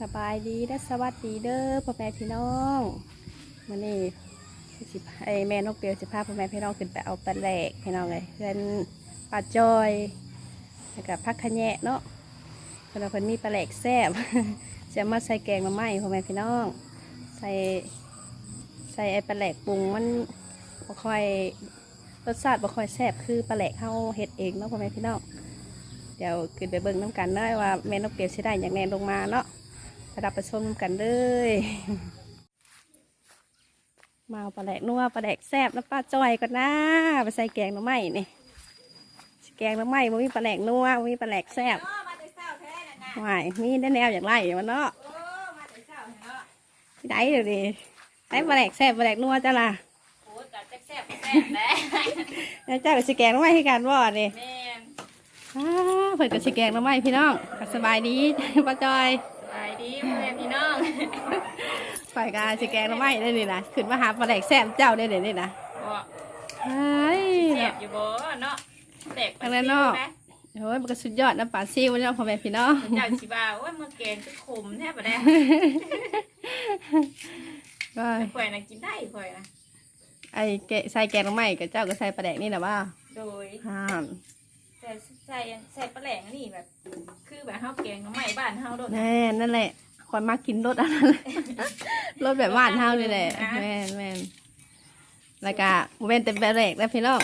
สบายดีและสวัสดีเด้อพ่อแม่พี่น้องวันนี้สิไอแม่นกเปียวสิพาพ่อแม่พี่น้องขึ้นไปเอาปลาแหลกพี่น้องเลยเพื่อนปลาจอยแล้วก็พักขะแยะเนาะเพื่อนเพิ่นมีปลาแหลกแซ่บจะมาใส่แกงมาไหมพ่อแม่พี่น้อง ใส่ใส่ไอปลาแหลกปรุงมันบ่ค่อยรสชาติบ่ค่อยแซ่บคือปลาแหลกเฮาเฮ็ดเองเนาะพ่อแม่พี่น้องเดี๋ยวขึ้นไปเบิ่งน้ำกันได้ว่าแม่นกเปียวสิได้อย่างแน่ลงมาเนาะ ไปรับไปชมน้ำกันเลยมาเอาปลาแดกนัวปลาแดกแซ่บแล้วป้าจอยก่อนนะไปใส่แกงหน่อไม้นี่แกงหน่อไม้บ่มีปลาแดกนัวบ่มีปลาแดกแซ่บเออมาแต่เช้าแท้น่ะนะหวายมีได้แนวอย่างไรมันเนาะเออมาแต่เช้าเนาะที่ไหนเดี๋ยวนี้ได้ปลาแดกแซ่บปลาแดกนัวจ้ะล่ะโอ้ยกัดแซ่บๆแซ่บแหละแล้วเจ้าก็สิแกงหน่อไม้ให้กันบ่นี่แม่นอ้าเพิ่นก็สิแกงหน่อไม้พี่น้องก็สบายดีป้าจอย สบายดีพ่อแม่พี่น้องฝ่ายการสิแกงหน่อไม้ได้นี่นะขึ้นมาหาปลาแดกแซ่บเจ้าได้เดี๋ยวนี้นะบ่ใช่แซ่บอยู่บ่เนาะแตกทางด้านนอกโอ้ยมันก็สุดยอดน้ำปลาซิวเนาะพ่อแม่พี่น้องเจ้าสิว่าโอ้ยมื้อแกงคือขมแท้บ่ได้ก็ข่อยน่ะกินได้ข่อยน่ะไอ้แกะใส่แกงหน่อไม้กับเจ้าก็ใส่ปลาแดกนี่นะว่าโดยห้ามแต่ใส่ใส่ปลาแหลงนี่แบบ คือแบบเฮาแกงหน่อไม้บ้านเฮาโดดแน่นั่นแหละคอยมากินรสอันนั้นแหละรสแบบหวานเท่านี่แหละแม่นแม่นแล้วก็เว้นแต่ปลาแดกแล้วพี่น้อง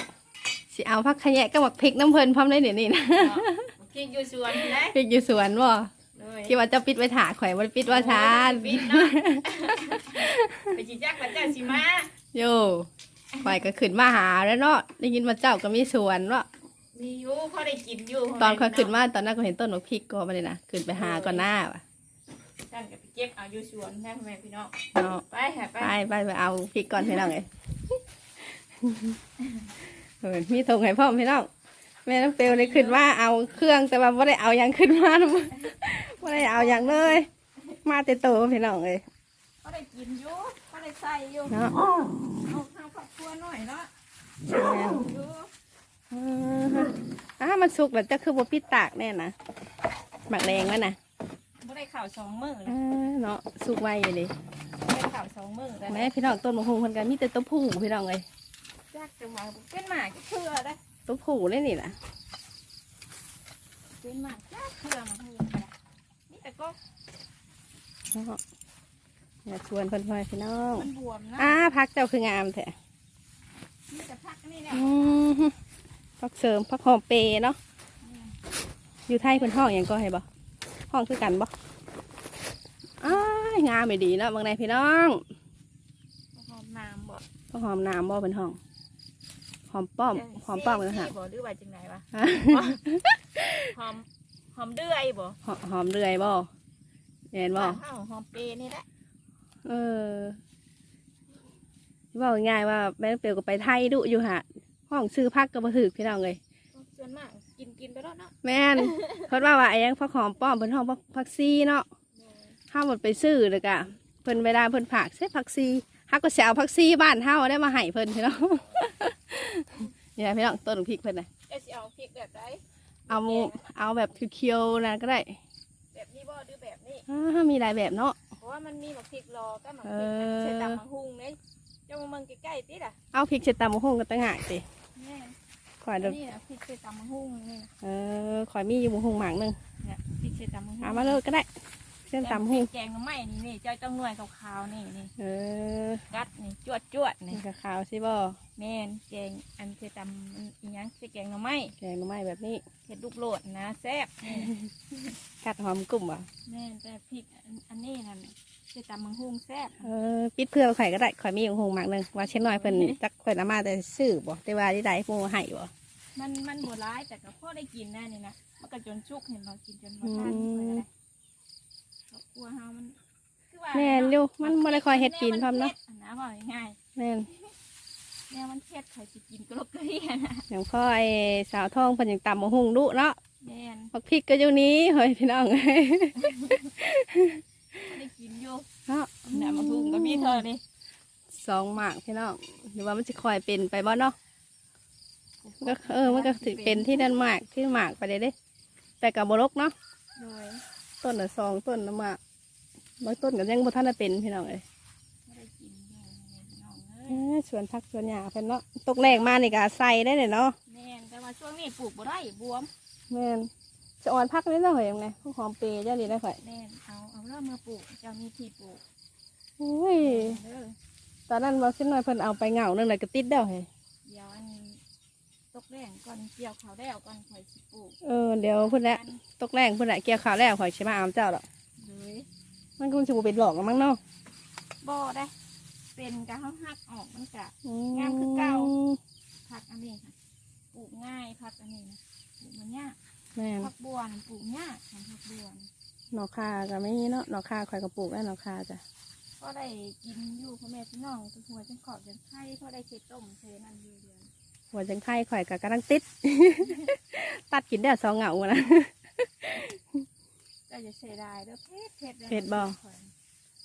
สิเอาพักขะแยะก็บักพริกน้ำเพลินพร้อมได้เดี๋ยวนี้นะเนาะกินอยู่สวนนะพริกอยู่สวนบ่โดยคิดว่าเจะปิดไว้ถาข่อยว่าปิดว่าชานปิดเนาะไปจิจักว่าเจ้าสิมา โย่ข่อยก็ขึ้นมาหาแล้วเนาะได้ยินว่าเจ้าก็มีสวนเนาะ มีอยู่พอได้กินอยู่ตอนเขาขึ้นมาตอนนั้นก็เห็นต้นมะพริกก็มาเลยนะขึ้นไปหาก่อนหน้าว่ะท่านก็ไปเก็บเอาอยู่สวนนะพ่อแม่พี่น้องเนาะไปค่ะไปไปไปไปเอาพริกก่อนพี่น้องเลยเออมีตรงไหนพ่อมพี่น้องแม่น้ำเปลวเลยขึ้นมาเอาเครื่องแต่ว่าไม่ได้เอาหยังขึ้นมานะไม่ได้เอาหยังเลย มาแต่โตพี่น้องเลยพอได้กินอยู่พอได้ใส่อยู่เนาะเอาข้าวครอบครัวหน่อยเนาะ อยู่เอออะมันสุกแล้วจะคือบ่ปิดตากแน่นะหมักแรงวะนะบ่ได้ข่าวสองมื้อเลอ่ายเนาะสุกไวอยู่ดิบ่ได้ข่าวสองมื้อแล้วแม่พี่น้องต้นมะฮุงคนกันมีแต่ต้นผู้พี่น้องเลยจักจังหวะเป็นหมากเชื่อได้ต้นผู้เลยนี่นะเป็นหมากจักเชื่อมาฮู้กันนี่แต่ก็เนาะอย่าชวนเพื่อนๆพี่น้องมันบวมนะอ้าพักเจ้าคืองามแท้นี่แต่พักนี่แหละ อืม พักเสริมพักหอมเปรย์เนาะอยู่ไทยเพิ่นห้องอย่างก็ให้บ่ห้องคือกันบ่อ้ายงามไม่ดีเนาะบางในพี่น้องหอมน้ำบ่พักหอมน้ำบ่เป็นห้องหอมป้อมหอมป้อมกันค่ะบ่หรือว่าจังไดวะฮะหอมหอมเดือยบ่หอหอมเรื่อยบ่เห็นบ่บ้านเฮาหอมเปรย์นี่แหละเออว่าง่ายๆว่าแม่เปียวก็ไปไทยดุอยู่ฮะ ห้องซื้อพักก็บ่ถึกพี่น้องเลยส่วนมากกินกินไปแล้วเนาะแม่นเพิ่นว่าว่าไอ้ยังพักหอมป้อมเพิ่นห้องพักพักซีเนาะห้าหมดไปซื้อเลยกะเพิ่นเวลาเพิ่นผักใส่ผักซีฮักก็สิเอาผักซีบ้านเฮาได้มาให้เพิ่นพี่น้องนี่นะพี่น้องต้นพริกเพิ่นน่ะจะสิเอาพริกแบบไหนเอาเอาแบบเคียวๆนะก็ได้แบบนี้บ่หรือแบบนี้อ่ามีหลายแบบเนาะเพราะว่ามันมีหมักพริกรอก็หมักเอพริกอใส่ตำมะฮุ่งเนี่ยเจ้ามาเมืองใกล้ๆติดอะเอาพริกเช็ดตามห้องกันตั้งหากสิแม่ ขอยอัเดี๋ยนวนี่นะพริกใส่ตำมะฮุ่งนี่นะเออขอยมีอยู่ห้องหมากหนึงเนี่ยพริกใส่ตำมะฮุ่งเอามาเลยก็ได้เส้นตามห้องแกงหน้ำไม้นี่นี่เจ้าต้องหน่วยขาวๆนี่นี่เออกัดนี่จวดจวดๆนี่นี่ก็ขาวสิบ่แม่นแกงอันใส่ตำอันอีหยังใส่แกงหน้ำไม้แกงหน่อไม้แบบนี้เห็ดลูกโหลดนะแซ่บนี่กัดหอมกลุ่มอะแม่นแต่พริกอันอันนี้นั่นใส่ตำมะฮุ่งแซ่บ เออปิดเพื่อข่อยก็ได้ข่อยมีอยู่ห้องหมากหนึงว่าเช่นน้อยเพิ่นจักข่อยนำมาแต่ซื้อบ่แต่ว่าที่ใดพวกให้บ่ มันมันบัวร้ายแต่ก็พอได้กินแน่นี่นะมันก็จนชุกเห็นเรากินจนอืมาทานมเลยนะครอบครัวเฮามันคือว่าแม่นอยู่มันบ่ได้คอยเฮ็ดกินพร้อมเนาะแนะว่าง่ายแม่นๆแนวมันเผ็ดใครสิกินก็ลกกระเรียนะอย่างพ่อไอ้สาวทองเพิ่นยังตำมะฮุงดุเนาะแม่นบักพริกก็อยู่นี้เฮ้ยพี่น้องได้กินอยู่เนาะน้ำมะพุงก็มีเท่านี้สองหมากพี่น้องหรือว่ามันจะคอยเป็นไปบ่เนาะ ก็เออมันก็สิเป็นที่นั่นหมากที่หมากไปเลยเด้ แต่กับบรกเนาะโดยต้นละสองต้นละหมากบางต้นก็ยังบ่ทันได้เป็นพี่น้องเอ้ยไม่ได้กินเลยน้องเอ้เอ้ยสวนผักสวนหญ้าเพิ่นเนาะตกแรงมานี่ก็ใส่ได้เลยเนาะแม่นแต่ว่าช่วงนี้ปลูกบ่ได้บวมแม่นจะอ่อนผักนี่เนาะเหรอยังไงพวกหอมเปรย์เจ้านี่ได้ข่อยแม่นเอาเอาเริ่มมาปลูกเจ้ามีที่ปลูกโอ้ยเด้อตอนนั้นบ่ขึ้นหน่อยเพิ่นเอาไปเหงานึงเลยก็ติดเด้อเฮ้ยเดี๋ยวอันตก แรงก่อนเกี่ยวเขาวแล้วก่อนข่อยสิปลูกเออเดี๋ยวเพิ่นแหละตกแรงเพิ่นแหละเกี่ยวข้าวแล้วข่อยสิมาเอาเจ้าดอกเลยมันคงสิบ่เป็นหลอกกันมั้งเนาะบ่ได้ เป็นกะเฮาหักออกมันกะอืงามคือเก่า ผักอันนี้ค่ะปลูกง่ายผักอันนี้นะปลูกมันยากแม่นผักบัวน่ะปลูกยากของผักบัวน่ะหนอกคาก็ไม่มีเนาะหนอกคาข่อยก็ปลูกได้หนอกคาจ้ะก็ได้กินอยู่พ่อแม่พี่น้องตัวหัวจังขอบจังไข่ก็ได้เค็ดต้มเทนั่นอยู่เดือน หัวจังไข่ข่อยก็กำลังติด ตัดกินได้สองเหงานะก็จะเสียดายเด้อเผ็ดเผ็ดด้อเผ็ดบ่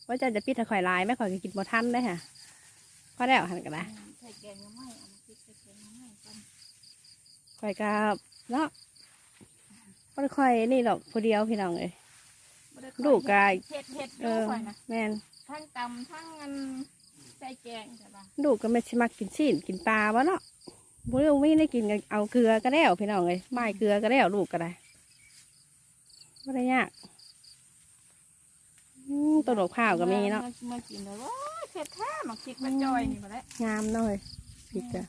ว่าจะจะปิดให้ข่อยลายไหม่ข่อยก็กินบ่ทันได้ค่ะพอแล้วหันกันนะใส่แกงยังไม่เอามาพริกใส่แกงยังไม่กันข่อยก็เนาะบ่ได้ค่อยนี่หรอกผู้เดียวพี่น้องเอ้ยบ่ได้ลูกก็เผ็ดเผ็ดเอดูอก่อนนะแม่นทั้งตำทั้งอันใส่แกงใช่ปะลูกก็ไม่สิมักกินซีนกินปลาวะเนาะ บ่ได้ไม่ได้กินก็เอาเกลือก็แล้วพี่น้องเอ้ยไม้เกลือก็แล้วลูกก็ได้บ่ได้ยากอืมต้นดอกข้าวก็มีเนาะเมื่อกินเลยว่าเผ็ดแท้หมักพริกมาจอยนี่มาแล้วงามเนาะเฮ้ยพริกอะ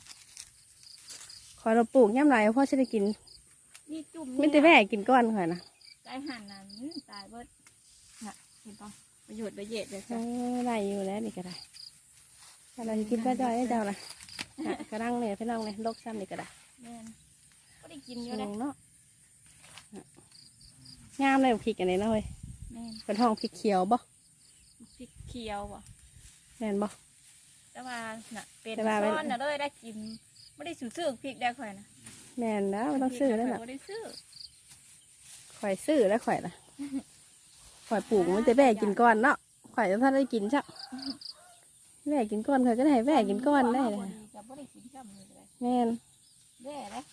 ขอเราปลูกย่ำไรพ่อจะได้กินนี่จุ่มไม่ได้แม่กินก้อนข่อยนะใจหันนั้นตายเบิดน่ะเห็นปะประโยชน์ประเยชน์เลยเอจ้ะอได้อยู่แล้วนี่ก็ได้อะไรกินป้าจอยให้เจ้านะ อะกระดังเนี่ยพี่น้องเนี่ยลกซ้ำนี่ก็ได้แม่นก็ได้กินอสูยู่เลยงเนาะอะงามเลยพริกอันนี้เนาะเฮ้ยแม่นเป็นห้องพริกเขียวบ่พริกเขียวบ่แม่นบ่ แต่ว่าน่ะเป็นแต่ว่าเป็น ซ้อนน่ะเลยได้กินไม่ได้ซื้อซื้อพริกได้ข่อยนะแม่นแล้วต้องซื้อแล้วพริล่ะกน่ะข่อยบ่ได้ซื้อข่อยซื้อแล้วข่อยล่ะข่อยปลูกมันจะแม่กินก้อนเนาะข่อยจะท่านได้กินใช่ แม่กินก้อนข่อยก็ได้ให้แม่กินก้อนได้เลยจะบ่ได้กินจ้ำเลยเลยแม่นแย่เลย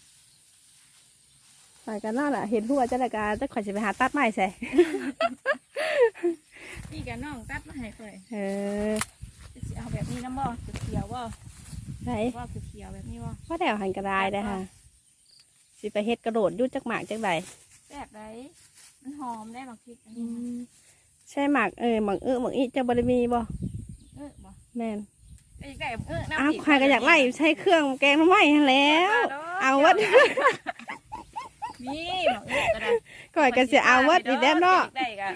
ไปกันนั่นแหละเห็นผู้ว่าเจ้าหน้าการจะข่อยจะไปหาตัดไม้ใส่นี่กับน้องตัดมาให้ข่อยเออจะสิเอาแบบนี้น้ำบ่เขียวๆบ่ไหนว่าเขียวๆแบบนี้บ่พ่อแถวหันกระไดได้ค่ะสิไปเฮ็ดกระโดดอยุดจักหมากจักใดแบบไรมันหอมได้บางพริกอันนี้นะใช่หมากเออหมากเออหมากอีจะบริมีบ่เออบ่ แม่นไอ้ไก่เออน้ำอ้าวพริใครก็อยากไล่ใช้เครื่องแกงน้ำไหม้ให้แล้วเอาวัดนี่หมอกเออก็ได้ข่อยก็สิเอาวัดอีกแล้วเนาะได้กะ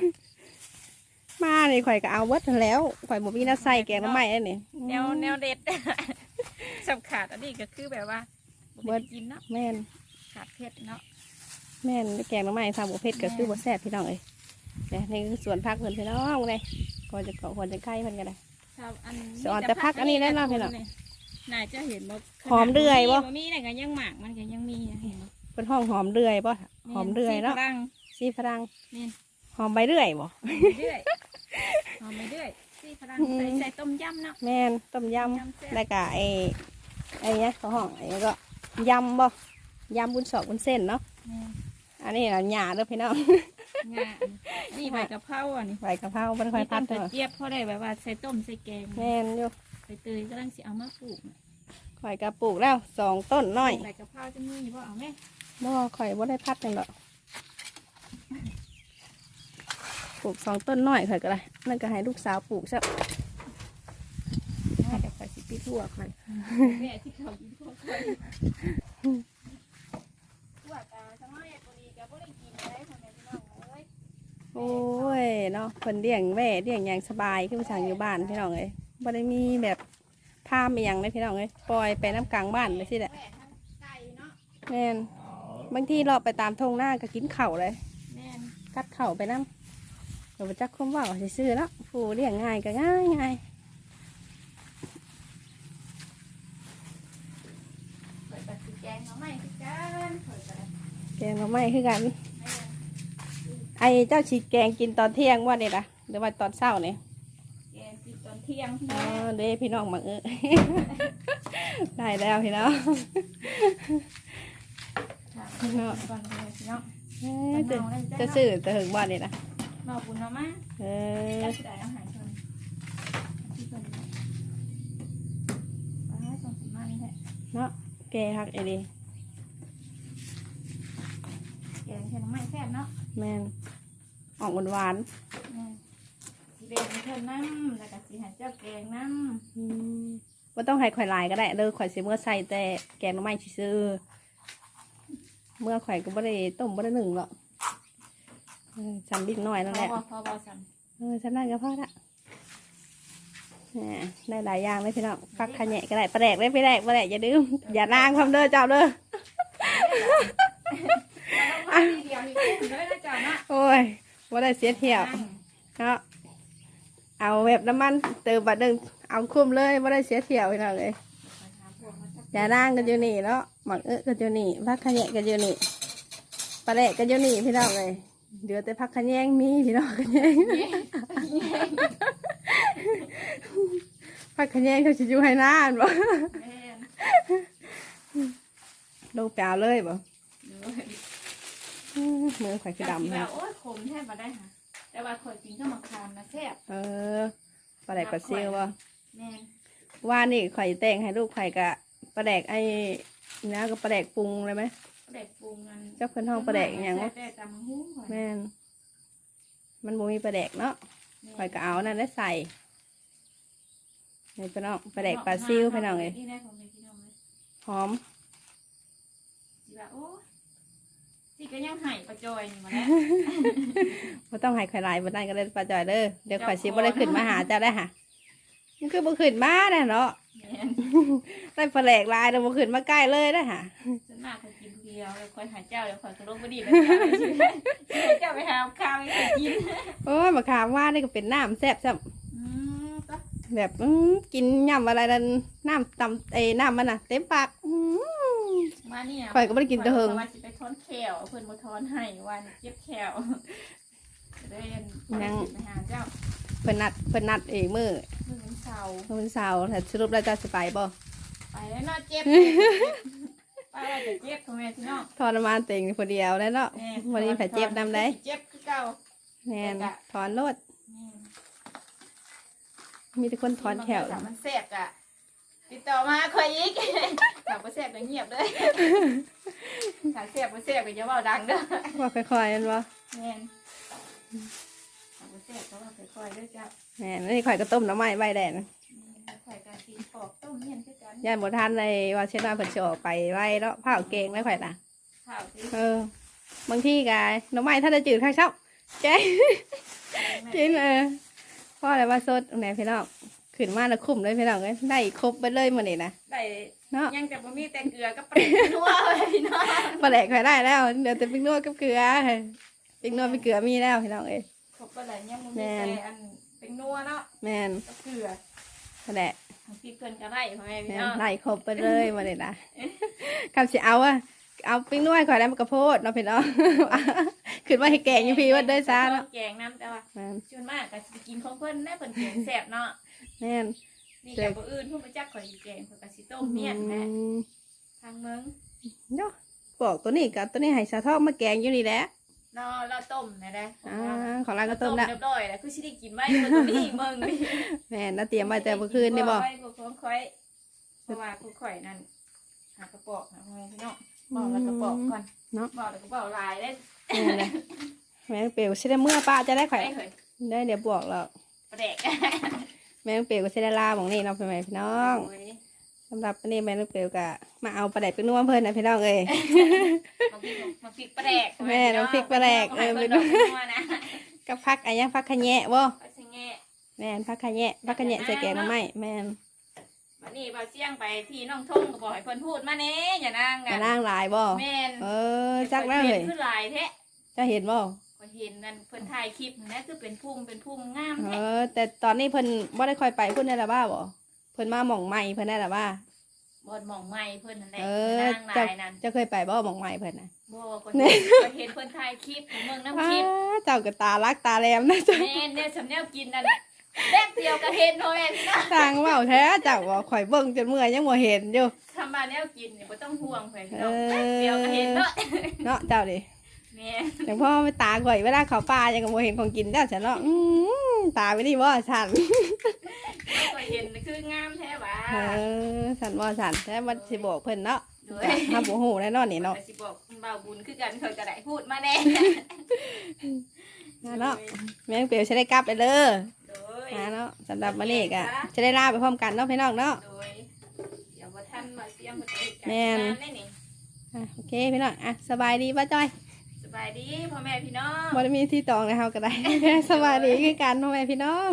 มานี่ข่อยก็เอาวัดหั้นแล้วข่อยบ่มีน้าใส่แกงน้ำไหม้แล้วนี่แนวแนวเด็ดสำขาดอันนี้ก็คือแบบว่าบ่ได้กินเนาะแม่น ขาดเผ็ดเนาะแม่นแกงน้ำไหม้ทำบ่เผ็ดก็คือบ่แซ่บพี่น้องเอ้ยเนี่ยนี่คือสวนผักเพิ่นพี่น้องเลยก่อนจะเกาะก่อนจะใกล้เพิ่นก็ได้ ครับอันสอนแต่พักอันนี้แน่นอนพี่น้องน่าจะเห็นบ่หอมเดือยบ่ บ่มีแต่ก็ยังหมากมันก็ยังมีอะเห็นบ่เป็นห้องหอมเดือยบ่หอมเดือยเนาะสีฝรั่งสีฝรั่งนี่ หอมใบเดือยบ่เรื่อยหอมไปเรื่อยสีฝรั่งอืมใส่ใส่ต้มยำเนาะแม่นต้มยยำแซ่ำบแล้วก็ไอ้ไอ้เนี้ยเขาห้องไอ้ก็ยำบ่ยำบุญสอกบุญเส้นเนาะ แม่นอันนี้เราหยาเด้อพี่น้อง งาอันนี้ ใบกะเพราอันนี้ใบกะเพราเป็นค่อยพัดมีเด้ต้อนกระเจี๊ยบเพราะได้แบบว่าใส่ต้มใส่แกงแม่นอยู่ใบเตยกำลังสิเอามาปลูกน่ะข่อยกระปลูกแล้วสองต้นน้อยใบกะเพราจะมีบ่เอาไหมบ่ข่อยบ่ได้พัดกันหรอกปลูกสองต้นน้อยข่อยก็ได้นั่นก็ให้ลูกสาวปลูกซะน่าจะใส่สิปีทั่วไปแม่ที่เขากินทั่วไปทั่วตาสมัยตัวนี้ก็บ่ได้กินได้พ่อแม่พี่น้องเอ้ย โอ้ย เนาะเพิ่นเลี้ยงแม่เลี้ยงอย่างสบายคือผู้ชางอยู่บ้านพี่น้องเอ้ยบ่ได้มีแบบพามอีหยังเลยพี่น้องเอ้ยปล่อยไปน้ำกลางบ้านเลยสิแหละแม่ทำไก่เนาะแม่นบางทีเราไปตามทงหน้าก็กินเข่าวเลยแม่นกัดเข่าวไปน้ำเราไปจักคมว่าซื้อๆแล้วผู้เลี้ยงง่ายก็ง่ายง่ายเปิดแบบสีแกงเอาไหมคือกันเปิดแบบแกงก็ไม่คือกันไอ้เจ้าฉีดแกงกินตอนเที่ยงว่าเนี่ยนะหรือว่าตอนเช้าเนี่ยแกงกินตอนเที่ยงอ๋อเด้พี่น้องมาเออ ได้แล้วพี่น้องค่ะก่อนเลยเนาะเอ้ยจะจะซื้อจะถึงบ้านนี่นะรอบุญเนาะมาเออจะได้อาหารชนที่เพิ่นได้ป้าส่งสิมานี่แหละเนาะแกฮักไอ้ดิแกงแค่น้ำไม้แซ่บเนาะแม่น ออกหวานแม่สีแดงเพิ่นน้ำแล้วก็สีหันเจ้าแกงน้ๆอืมบ่ต้องให้ข่อยหลายก็ได้เด้อข่อยสิเมื่อใส่แต่แกงหน่อไม้ซื่อๆเมื่อข่อยก็บ่ได้ต้มบ่ได้นึ่งหรอกเออจำบิ๊กน้อยำนั่นพแหอละบอพอบอสันเออฉันนั่นก็พอละแหมได้หลายอย่างเลยพี่น้องฟักขะแหนะก็ได้ปลาแดกได้พี่แดกปลาแดกอย่าดืม อย่านางความเด้อเจ้าเด้อเราต้องมาทีเดียวมีกุ้งด้วยนะจ๊ะเนาะโอ้ย ว่าได้เสียเที่ยวเนาะเอาแบบน้ำมันเติมบัดหนึ่งเอาคุ้มเลยว่าได้เสียเที่ยวพี่น้องเลยอย่านางกันอยู่นี่เนาะหมักเอ๊ะกันอยู่นี่พักขะแหนะกันอยู่นี่ปลาแดกกันอยู่นี่พี่น้องเลยเดี๋ยวแต่พักขะแยงมีพี่น้องขะแยงพักขะแยงเขาจะอยู่ให้นานบ่แม่นลงไปเอาเลยบ่ เดี๋ยวอืมมือข่อยคือดำแล้นะวโอ้ยขมแทบมาได้ค่ะ แต่ว่าข่อยกินข้าวมะขามนะแซ่บเออปลาแดกปลาซิวบ่แม่นว่านี่ข่อยแต่งให้ลูกข่อยกะปลาแดกไอ้นะก็ปลาแดกปรุงเลยไหมเด็กปรุงมันเจ้าเพิ่นห้องปลาแดกอหย่างวะแซ่บแต่ตำหุ้งข่อยแม่นมันบ่มีปลาแดกเนาะข่อยก็เอานั่นได้ใส่นี่พี่น้องปลาแดกปลาซิวพี่น้องเลยนี่ได้ของพี่น้องเลยหอมสิว่าโอ้ย สิก็ยังไห้ปลาจอยนี่มาแล้วบ่ต้องให้ข่อยหลายบ่นั่นก็ได้ปลาจอยเด้อเดี๋ยวข่อยสิบ่ได้ขึ้นมาหาเจ้าได้ค่ะมันคือบ่ขึ้นมาแน่เนาะแม่นได้ปลาแดกหลายแล้วบ่ขึ้นมาใกล้เลยได้อค่ะ ส่วนมากข่อยกินเดียวแล้วข่อยหาเจ้าแล้วข่อยก็ลงบ่ดีแล้วเจ้าไปสิให้เจ้าไปหาข้าวให้ข่อยกินโอ้ยมะขามว่านี่ก็เป็นน้ำแซ่บซ้ำอืมก็แบบอื้อกินยำอะไรนั่นน้ำตำเอ้ยน้ำมันน่ะ เต็มปากอื้อมาเนี่ยข่อยก็บ่ได้กินแต่เฮิงข่อยว่าสิไปทอนแข วเพิ่นบ่ทอนให้วันเจ็บแขวก็เลยอันไปหาเจ้าเพิ่นนัดเพิ่นนัดเองมือเมื่อวันเสาร์เมื่อวันเสาร์แต่สรุปแล้วจะสิไปบ่ไปแล้วเนาะเจ็บไปแล้วจะเจ็บทำไมพี่น้องทรมานเต็งคนเดียวแล้วเนาะแม่วันนี้แผลเจ็บนำได้เจ็บคือเก่าแม่นถอนรถแม่มีแต่คนถอนแถวถามมันแสบอะติดต่อมาข่อยอีกถามว่าแสบก็เงียบเลย ถามแสบว่าแสบก็อย่าเว้าดังเด้อว่าค่อยๆนั่นบ่แม่นถามว่าแสบก็ว่าค่อยๆเด้อจ้ะแม่นอันนี่ข่อยก็ต้มน้ำไม้ใบแดดนะข่อยก็สิปอกต้มเมียนคือกันย่านบ่ทันเลยว่าเช่นว่าเพิ่นสิออกไปไว้แล้วผ้าเก่งแล้วข่อยน่ะ ข้าวสิเออบางทีก็น้ำไม้ถ้าจะจืดข้างเช้าแกกินเออพ่ออะไรว่าสดไหนพี่น้อง ขึ้นมาแล้วคุ้มเลยพี่น้องเอ้ยได้ครบไปเลยมื้อนี้นะได้เนาะยังแต่บ่มีแต่เกลือกับปลานัวเลยพี่น้องปลาแหลกข่อยได้แล้วเดี๋ยวแต่ปิ้งนวดกับเกลือปิ้งนวดปิ้งเกลือมีแล้วพี่น้องเอ้ยครบบ่ได้ยังบ่มีแม่นแต่อันเป็นนัวเนาะแม่นกับเกลือปลาแหลกของพี่เพิ่นก็ได้พ่อแม่พี่แม่นน้องไล่ครบไปเลยมื้อนี้นะคำสิเอาอะเอาปิ้งนวดข่อยแล้วมันกระโพดเนาะพี่น้องขึ้นมาให้แกงอยู่พี่ว่าได้ซะเนาะแกงน้ำแต่ว่าแม่นส่วนมากก็สิกินของเพิ่นได้เพิ่นแกงแซ่บเนาะ แม่นนี่กับบ่อื่นผู้ประจักษ์ข่อยสิแกงเพิ่นก็สิต้มเมียนแหละอืมทางเมืองเนาะบอกตัวนี้กับตัวนี้ให้สาทองมาแกงอยู่นี่แหละเนาะเราต้มนะเด้อ่าของร้านก็ต้มแล้วเรียบร้อยแล้วคือสิได้กินไว้เพิ่นตัวนี้เมืองนี่แม่นน่าเตรียมไว้แต่เมื่อคืนนี่บ่ไว้บ่ของข่อยเพราะว่าผู้ข่อยนั่นหากระปอกนะพ่อแม่พี่น้องบอกแล้วก็บอกก่อนเนาะบอกแล้วก็บอกหลายเด้แม่นเลยแม่งเปลวใช่ได้เมื่อป้าจะได้ไปข่อยเฮ้ยได้เดี๋ยวบวกแล้วประเดก แม่งเปลวก็ใช่ได้ลาของนี่เนาะพี่แม่พี่น้องโยสำหรับวันนี้แม่งเปลวก็มาเอาปลาแดกไปนัวเพิ่นนะพี่น้องเอ้ยมาพริกมาพริกประแดกแม่น้ำพริกปลาแดกเอเอออไปไปดูดูนะกับพักอะไรยังพักขะแยะบ่ไปสิแง่แม่นพักขะแยะพักขะแยะใส่แกงหน่อไม้แม่นวันนี้บ่าวเสี่ยงไปที่น้องทงก็บอกให้เพิ่นพูดมาแน่อย่านางกระนะนางหลายบ่แม่นเออจักแล้วเลยคือหลายแท้จะเห็นบ่ ก็เห็นนั่นเพิ่นถ่ายคลิปนั่นคือเป็นพุ่มเป็นพุ่มงามเอแท้อ แต่ตอนนี้เพิ่นบ่ได้ค่อยไปเพิ่นได้ละบ้าบ่เพิ่นมาหม่องใหม่เพิ่นได้ละบ้า บอนหมองใหม่เพิ่นนั่นแหละเออนางหจะลายนั่นจะเคยไปบ่หม่องใหม่เพิ่นน่ะบ่ก็แน่เห็นก็เห็นเพิ่นถ่ายคลิปเมืองน้ำคลิป อ้าเจ้าก็ตาลักตาแหลมนะเจ้าแม่นเนี่ยสำแนวกินนั่นแป๊บเดียวก็เห็นโอ้ยนะทางเว้าแท้เจ้าบ่ข่อยเบิ่งจนเมื่อยยังบ่เห็นอยู่ ทำมาแนวกินเนี่ยบ่ต้องห่วงเพิ่นเออแป๊บเดียวก็เห็นเนาะเนาะเจ้าดิแแม่ อย่างพ่อไปตาก่อยเวลาเขาปลายังกับโมเห็นของกินแล้วฉันเนาะอืมตาไม่ดีบ่ฉันก็เห็นคืองามแท้หว่าเออฉันบ่ฉันแต่มันสิบอกเพิ่นเนาะโดยถ้าบ่ฮู้แน่นอนนี่เนาะแต่สิบอกเบาบุญคือกันเขาจะได้พูดมาแน่เนาะแม่งเปียวจะได้กลับไปเด้อโดยนะเนาะสำหรับมื้อนี้ก็จะได้ลาไปพร้อมกันเนาะพี่น้องเนาะโดยเดี๋ยวว่าท่านมาเสียมมาติดกัแม่นงานได้นี่อะโอเคพี่น้องอะสบายดีป่ะจ้อยส บายดีพ่อแม่พี่น้อง บ่ได้มีที่ตองนะคะก็ได้ สวัสดีคือกันพ่อแม่พี่น้อง